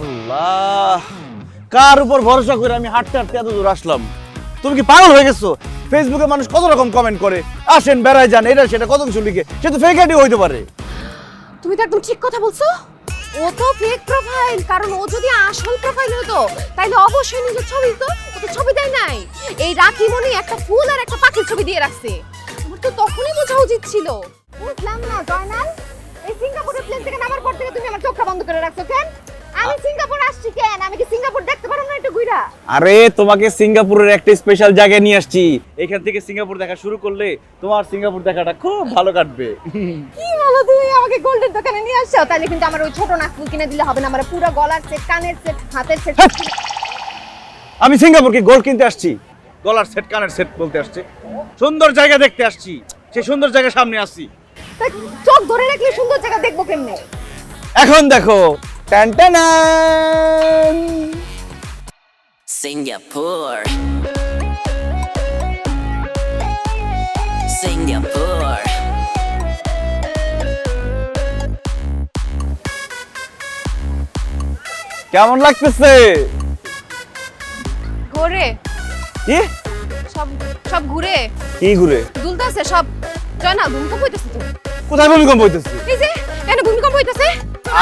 আল্লাহ। কার উপর ভরসা করে আমি হাঁটতে হাঁটতে এত দূর আসলাম? তুমি কি পাগল হয়ে গেছো? ফেসবুকে মানুষ কত রকম কমেন্ট করে? আসেন বেড়ায় যান এটা সেটা কত কিছু লিখে। সে তো ফেক আইডি হইতে পারে। তুমি তো একদম ঠিক কথা বলছো। ও তো ফেক প্রোফাইল কারণ ও যদি আসল প্রোফাইল হতো তাহলে অবশ্যই নিজের ছবি তো ও তো ছবি দেয় নাই। এই রাখিমণি একটা ফুল আর একটা পাখির ছবি দিয়ে রাখছে। আমার তো তখনই বোঝা উচিত ছিল। বুঝলাম না জয়নাল এই সিঙ্গাপুরের প্লেন থেকে নামার পর থেকে তুমি আমার চোখটা বন্ধ করে রাখছো কেন? আমি সিঙ্গাপুর আসছি কেন? আমি কি সিঙ্গাপুর দেখতে পারো না একটু ঘুরা আরে তোমাকে সিঙ্গাপুরের একটা স্পেশাল জায়গায় নিয়ে আসছি। এখান থেকে সিঙ্গাপুর দেখা শুরু করলে তোমার সিঙ্গাপুর দেখাটা খুব ভালো কাটবে। কি বলো তুমি? আমাকে গোল্ডের দোকানে নিয়ে আসছো? তাহলে কিন্তু আমার ওই ছোট নাকফুল কিনে দিলে হবে না। আমার পুরো গলার সেট কানের সেট হাতের সেট হ্যাঁ। আমি সিঙ্গাপুরকে গোল্ড কিনতে আসছি। গলার সেট কানের সেট বলতে আসছে। সুন্দর জায়গা দেখতে আসছি। সেই সুন্দর জায়গা সামনে আসছি। চোখ ধরে রাখলে সুন্দর জায়গা দেখব কেমনে? এখন দেখো। Singapore. Singapore. কেমন লাগতেছে? ঘুরে। কি? সব সব ঘুরে। কি ঘুরে? দুলতাছে সব। জয় না ভূমিকম্প হইতেছে তো। কোথায় ভূমিকম্প হইতেছে? এই যে এখানে ভূমিকম্প হইতেছে।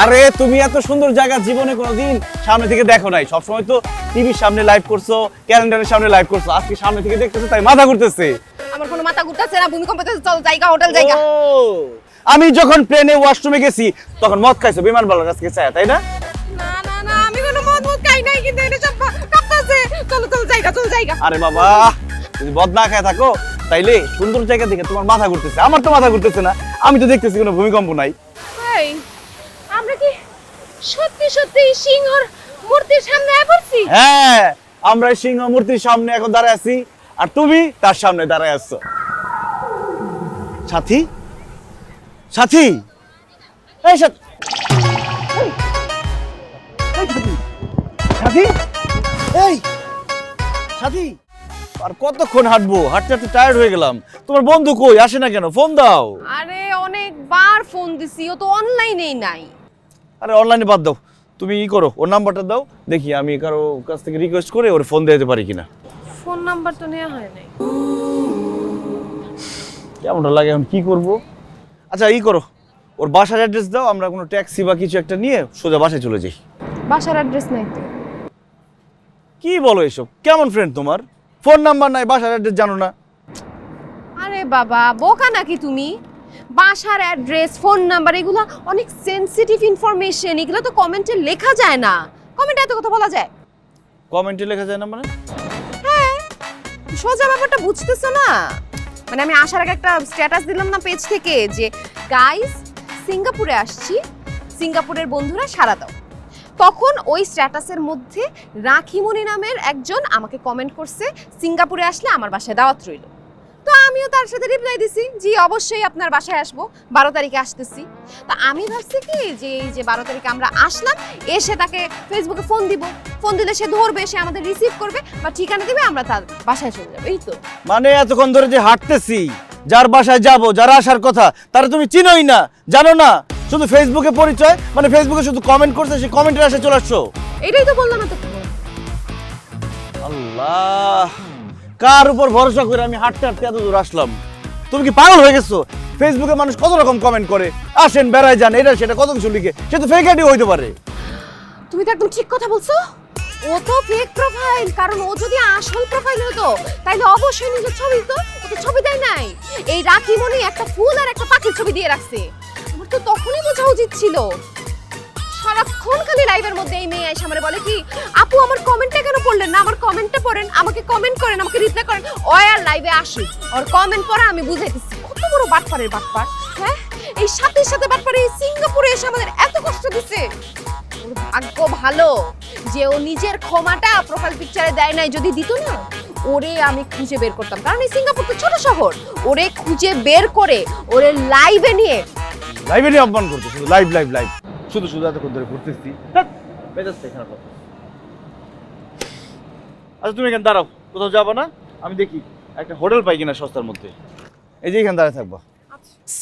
আরে তুমি এত সুন্দর জায়গা জীবনে কোনোদিন সামনে থেকে দেখো নাই। সবসময় তো টিভির সামনে লাইভ করছ ক্যালেন্ডারের সামনে লাইভ করছ। আজকে সামনে থেকে দেখতেছো তাই মাথা ঘুরতেছে। আমার কোনো মাথা ঘুরতেছে না ভূমিকম্প চল জায়গা হোটেল জায়গা। আমি যখন প্লেনে ওয়াশরুমে গেছি তখন মদ খাইছো বিমান বালার কাছে গেছে তাই না? না না না আমি কোনো মদ মদ খাই নাই কিন্তু এটা সব কাঁপতাছে চলো চল জায়গা চল জায়গা। আরে বাবা যদি বদ না খায় থাকো তাইলে সুন্দর জায়গা দেখে তোমার মাথা ঘুরতেছে। আমার তো মাথা ঘুরতেছে না আমি তো দেখতেছি কোনো ভূমিকম্প নাই। সত্যি সত্যি সিংহর মূর্তির সামনে পড়ছি? হ্যাঁ আমরা সিংহ মূর্তির সামনে এখন দাঁড়ায় আছি। আর তুমি তার সামনে দাঁড়ায় আছো। সাথী? সাথী? এই সাথী সাথী। এই! সাথী! আর কতক্ষণ হাঁটবো? হাঁটতে হাঁটতে টায়ার্ড হয়ে গেলাম। তোমার বন্ধু কই? আসে না কেন? ফোন দাও। আরে অনেকবার ফোন দিছি। ও তো অনলাইনেই নাই। আরে অনলাইনে বাদ দাও। তুমি ই করো ওর নাম্বারটা দাও দেখি আমি কারও কাছ থেকে রিকোয়েস্ট করে ওর ফোন দিতে পারি কিনা। ফোন নাম্বার তো নেওয়া হয় নাই। কেমনটা লাগে এখন কি করব? আচ্ছা ই করো ওর বাসার অ্যাড্রেস দাও আমরা কোনো ট্যাক্সি বা কিছু একটা নিয়ে সোজা বাসায় চলে যাই। বাসার অ্যাড্রেস নাই তো। কি বলো এসব? কেমন ফ্রেন্ড তোমার? ফোন নাম্বার নাই বাসার অ্যাড্রেস জানো না। আরে বাবা বোকা নাকি তুমি? বাসার অ্যাড্রেস ফোন নাম্বার এগুলো অনেক সেনসিটিভ ইনফরমেশন এগুলো তো কমেন্টে লেখা যায় না। কমেন্টে এত কথা বলা যায়? কমেন্টে লেখা যায় না মানে? হ্যাঁ সোজা ব্যাপারটা বুঝতেছো না? মানে আমি আসার আগে একটা স্ট্যাটাস দিলাম না পেজ থেকে যে গাইস সিঙ্গাপুরে আসছি সিঙ্গাপুরের বন্ধুরা সারা দাও। তখন ওই স্ট্যাটাসের মধ্যে রাখিমণি নামের একজন আমাকে কমেন্ট করছে সিঙ্গাপুরে আসলে আমার বাসায় দাওয়াত রইল। আমিও তার সাথে রিপ্লাই দিছি জি অবশ্যই আপনার বাসায় আসব বারো তারিখে আসতেছি। তা আমি ভাবছি কি যে এই যে বারো তারিখে আমরা আসলাম এসে তাকে ফেসবুকে ফোন দিব। ফোন দিলে সে ধরবে সে আমাদের রিসিভ করবে বা ঠিকানা দিবে আমরা তার বাসায় চলে যাব এই তো। মানে এতক্ষণ ধরে যে হাঁটতেছি যার বাসায় যাব যারা আসার কথা তারা তুমি চিনোই না জানো না? শুধু ফেসবুকে পরিচয় মানে ফেসবুকে শুধু কমেন্ট করছে সেই কমেন্টের আসে চলে আসছো। এটাই তো বললাম এত আল্লাহ! কার উপর ভরসা করে আমি হাঁটতে হাঁটতে এত দূর আসলাম? তুমি কি পাগল হয়ে গেছো? ফেসবুকে মানুষ কত রকম কমেন্ট করে? আসেন, বেড়ায় যান এটা সেটা কত কিছু লিখে। সে তো ফেক আইডি হইতে পারে। তুমি তো একদম ঠিক কথা বলছো। ও তো ফেক প্রোফাইল কারণ ও যদি আসল প্রোফাইল হতো তাহলে অবশ্যই নিজের ছবি তো ও তো ছবি দেয় নাই। এই রাখিমণি একটা ফুল আর একটা পাখির ছবি দিয়ে রাখছে। তো তখনই বোঝা উচিত ছিল। সারাক্ষণ খালি লাইভের মধ্যে এই মেয়ে এসে আমারে বলে কি, আপু, আমার কমেন্টটা কেন পড়লেন না? আমার কমেন্টটা পড়েন, আমাকে কমেন্ট করেন, আমাকে রিপ্লাই করেন। ও আর লাইভে আসুক ওর কমেন্ট পড়া আমি বুঝাইতেছি। কত বড় বাটপারের বাটপার হ্যাঁ? এই সাথে সাথে বাটপার সিঙ্গাপুরে এসে আমাদের এত কষ্ট দিছে। ভাগ্য ভালো যে ও নিজের ক্ষমাটা প্রোফাইল পিকচারে দেয় নাই, যদি দিত না, ওরে আমি খুঁজে বের করতাম। কারণ এই সিঙ্গাপুর তো ছোট শহর, ওরে খুঁজে বের করে ওরে লাইভে নিয়ে লাইভে নিয়ে অপমান করতো লাইভ লাইভ লাইভ শুধু শুধু এতক্ষণ ধরে ঘুরতেছি। আচ্ছা তুমি এখানে দাঁড়াও, কোথাও যাব না? আমি দেখি, একটা হোটেল পাই কিনা সস্তার মধ্যে। এই যে এখানে দাঁড়িয়ে থাকব।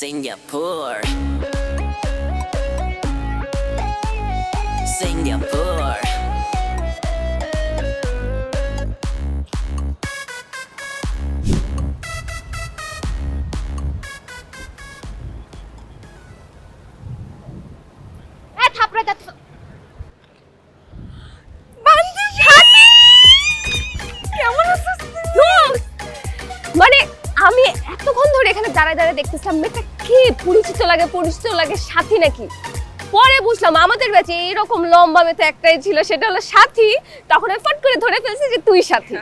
Singapore. Singapore. দাঁড়ায় দাঁড়ায় দেখতেছিলাম মেয়েটা কি পরিচিত লাগে পরিচিত লাগে সাথী নাকি? পরে বুঝলাম আমাদের ব্যাচে এইরকম লম্বা মেয়েতে একটাই ছিল সেটা হলো সাথী। তখন আমি ফট করে ধরে ফেলছি যে তুই সাথী।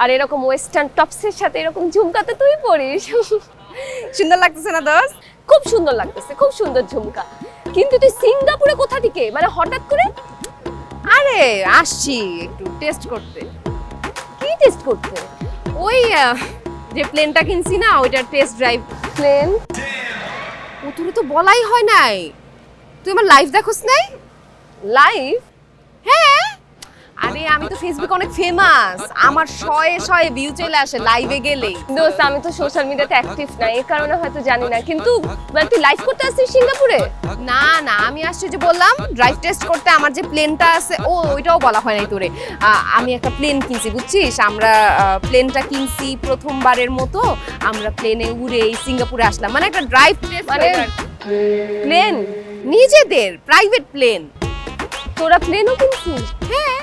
আর এরকম ওয়েস্টার্ন টপসের সাথে এরকম ঝুমকাতে তুই পরিস। সুন্দর লাগতেছে না দোস্ত? খুব সুন্দর লাগতেছে খুব সুন্দর ঝুমকা। কিন্তু তুই সিঙ্গাপুরে কোথা থেকে? মানে হঠাৎ করে? আরে আসছি একটু টেস্ট করতে। কি টেস্ট করতে? ওই যে প্লেনটা কিনছি না ওইটার টেস্ট ড্রাইভ প্লেন ও তোরে তো বলাই হয় নাই। তুই আমার লাইভ দেখোস নাই? লাইফ হ্যাঁ। আরে আমি তো ফেসবুকে অনেক ফেমাস আমার শয়ে শয়ে ভিউ চলে আসে লাইভে গেলেই। দোস্ত আমি তো সোশ্যাল মিডিয়াতে অ্যাক্টিভ না এই কারণে হয়তো জানি না। কিন্তু মানে তুই লাইভ করতে আসছিস সিঙ্গাপুরে? না না আমি আসছি যে বললাম ড্রাইভ টেস্ট করতে আমার যে প্লেনটা আছে ও ওইটাও বলা হয় নাই তোরে। আমি একটা প্লেন কিনছি বুঝছিস? আমরা প্লেনটা কিনছি প্রথমবারের মতো। আমরা প্লেনে উড়ে এই সিঙ্গাপুরে আসলাম। মানে একটা ড্রাইভ টেস্ট মানে প্লেন নিজেদের প্রাইভেট প্লেন তোরা প্লেনও কিনছিস? হ্যাঁ।